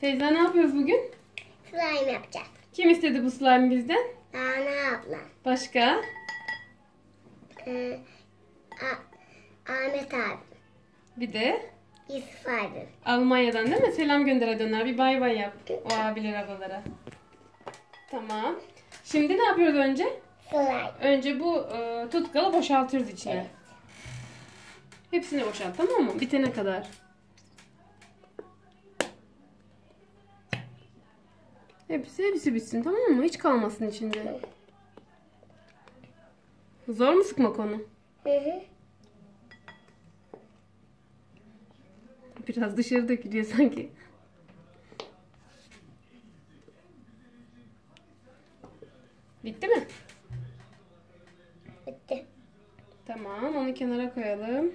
Feyza ne yapıyoruz bugün? Slime yapacağız. Kim istedi bu slime bizden? Rana abla. Başka? Ee, Ahmet abi. Bir de Yusuf abi. Almanya'dan değil mi? Selam gönder hadi onlar. Bir bay bay yap. O abiler ablalara. Tamam. Şimdi ne yapıyoruz önce? Slime. Önce bu e, tutkalı boşaltıyoruz içine. Evet. Hepsini boşalt tamam mı? Bitene kadar. Hepsi hepsi bitsin tamam mı? Hiç kalmasın içinde. Zor mu sıkmak onu? Hı hı. Biraz dışarı dökülüyor sanki. Bitti mi? Bitti. Tamam onu kenara koyalım.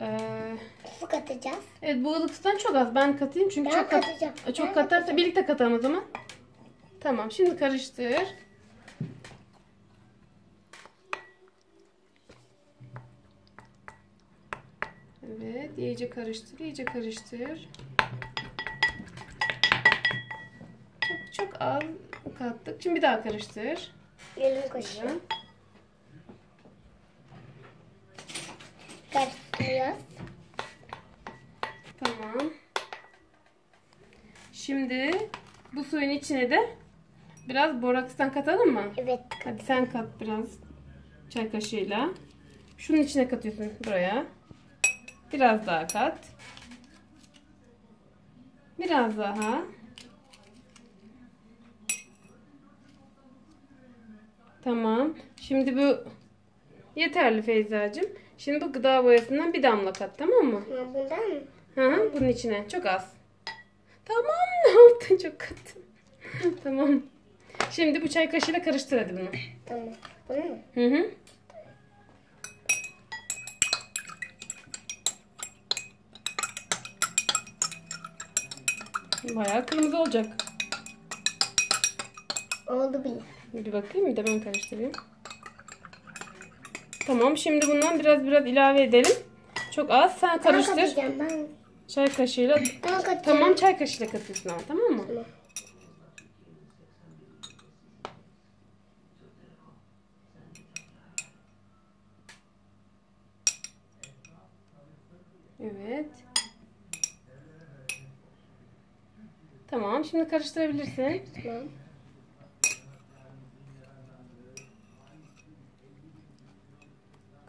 Ee, Su katacağız. evet bu ılık sudan çok az. Ben katayım çünkü Ben çok kat- katacağım. çok Ben katarsa birlikte katalım o zaman. Tamam şimdi karıştır. Evet iyice karıştır iyice karıştır. Çok çok az kattık. Şimdi bir daha karıştır. Elim koşuyor. Karıştırıyoruz. Tamam. Şimdi bu suyun içine de biraz borakstan katalım mı? Evet. Hadi sen kat biraz çay kaşığıyla. Şunun içine katıyorsun buraya. Biraz daha kat. Biraz daha. Tamam. Şimdi bu yeterli Feyzacığım. Şimdi bu gıda boyasından bir damla kat tamam mı? Bundan mı? Hı hı, bunun içine. Çok az. Tamam ne yaptın çok kattın. tamam. Şimdi bu çay kaşığıyla karıştır hadi bunu. Tamam. Bunu mu? Hı hı. Bayağı kırmızı olacak. Oldu bile. Bir bakayım bir de ben karıştırayım. Tamam şimdi bundan biraz biraz ilave edelim. Çok az sen karıştır. Ben, Çay kaşığıyla. ben katacağım. Tamam çay kaşığıyla katıyorsun ama tamam mı? Tamam. Evet. Tamam şimdi karıştırabilirsin. Tamam.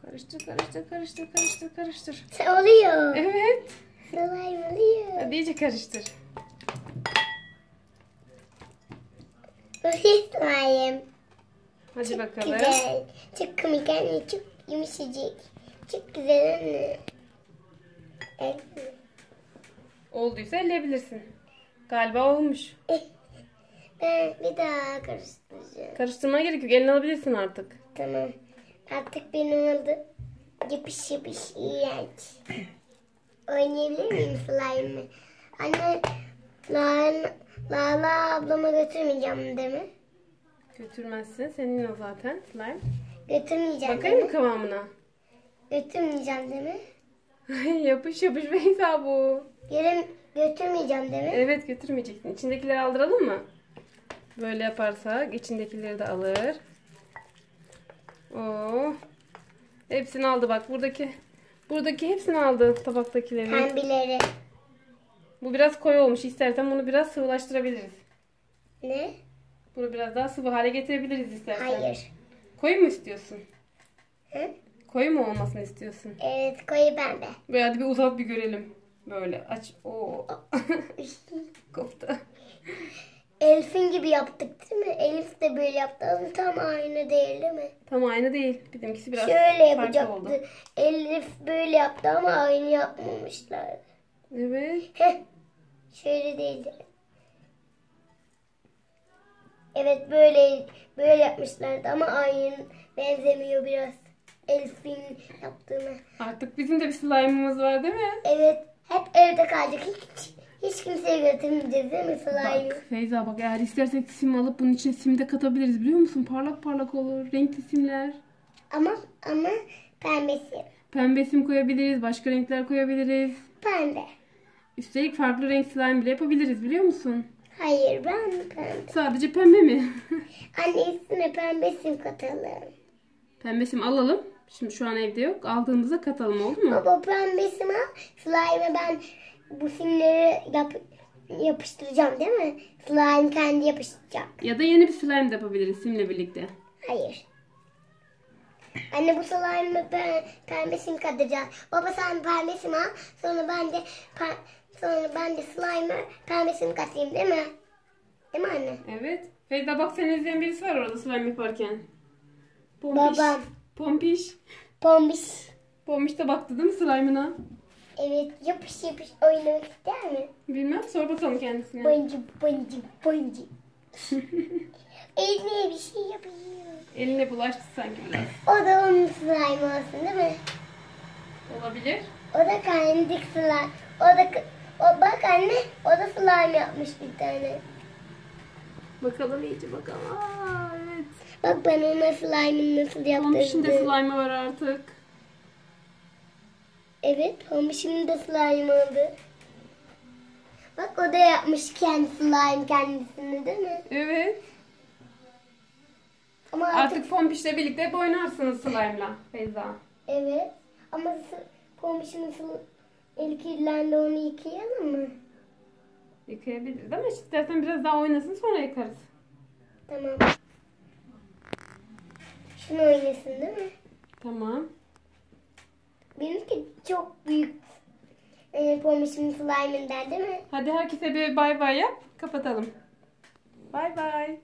Karıştır karıştır karıştır karıştır karıştır. Oluyor. Evet. Oluyor. Hadi iyice karıştır. Slime. Hadi bakalım. Güzel. Çok komik anne. Çok yumuşacık. Çok güzel anne. Evet. Olduysa elleyebilirsin. Galiba olmuş. Ben bir daha karıştıracağım. Karıştırmaya gerek yok. Eline alabilirsin artık. Tamam. Artık benim oldu. Yapış yapış iğrenç. Oynayabilir miyim slime'ı? Anne Lala, Lala ablama götürmeyeceğim değil mi? Götürmezsin. Senin o zaten slime. Götürmeyeceğim Bakayım mı kıvamına? Götürmeyeceğim değil mi? yapış yapış Beyza bu. Yarın götürmeyeceğim değil mi? Evet götürmeyeceksin. İçindekileri aldıralım mı? Böyle yaparsak içindekileri de alır. Oo. Hepsini aldı bak buradaki. Buradaki hepsini aldı tabaktakileri. Pembeleri. Bu biraz koyu olmuş. İstersen bunu biraz sıvılaştırabiliriz. Ne? Bunu biraz daha sıvı hale getirebiliriz istersen. Hayır. Koyu mu istiyorsun? Hı? Koyu mu olmasını istiyorsun? Evet koyu pembe. Böyle hadi bir uzat bir görelim. Böyle aç. Oo. Koptu. Elif'in gibi yaptık değil mi? Elif de böyle yaptı ama tam aynı değil değil mi? Tam aynı değil. Bizimkisi biraz Şöyle farklı oldu. yapacaktı. Elif böyle yaptı ama aynı yapmamışlar. Evet. Heh. Şöyle değildi. Evet böyle böyle yapmışlardı ama aynı benzemiyor biraz. Elif'in yaptığına. Artık bizim de bir slime'ımız var değil mi? Evet hep evde kalacak. Hiç, hiç kimseye götürmeyeceğiz değil mi slime? Bak Feyza bak eğer istersek sim alıp bunun içine sim de katabiliriz biliyor musun? Parlak parlak olur. Renkli simler. Ama ama pembesi. Pembe sim koyabiliriz. Başka renkler koyabiliriz. Pembe. Üstelik farklı renk slime bile yapabiliriz biliyor musun? Hayır ben pembe. Sadece pembe mi? Anne üstüne pembe sim katalım. Pembe sim alalım. Şimdi şu an evde yok. Aldığımızda katalım oldu mu? Baba pembe sime slime'e ben bu simleri yap, yapıştıracağım değil mi? Slime kendi yapışacak. Ya da yeni bir slime de yapabiliriz simle birlikte. Hayır. Anne bu slime'ı ben pembe sim katacağız. Baba sen pembe sim al. Sonra ben de sonra ben de slime'ı pembe sim katayım değil mi? Değil mi anne? Evet. Feyza bak seni izleyen birisi var orada slime yaparken. Pompiş. Babam. Pompiş. Pombiş. Pompiş de baktı değil mi slime'ına? Evet yapış yapış oynamak ister mi? Bilmem sor bakalım kendisine. Boncuk boncuk boncuk. Eline bir şey yapıyor. Eline bulaştı sanki biraz. O da onun slime olsun değil mi? Olabilir. O da kendi slime. O da o bak anne o da slime yapmış bir tane. Bakalım iyice bakalım. Aa, evet. Bak ben ona slime'ın nasıl Pompiş'in de yaptırdım. slime'ı var artık. Evet Pombiş'in de slime oldu. Bak o da yapmış kendi slime kendisini değil mi? Evet. Ama artık, Artık Pompiş'le birlikte hep oynarsınız slime'la Feyza. evet. Ama sı- eli kirlendi onu yıkayalım mı? Yıkayabiliriz ama istersen biraz daha oynasın sonra yıkarız. Tamam. Şunu oynasın değil mi? Tamam. Benimki çok büyük e, Pombiş'in slime'ından değil mi? Hadi herkese bir bay bay yap. Kapatalım. Bay bay.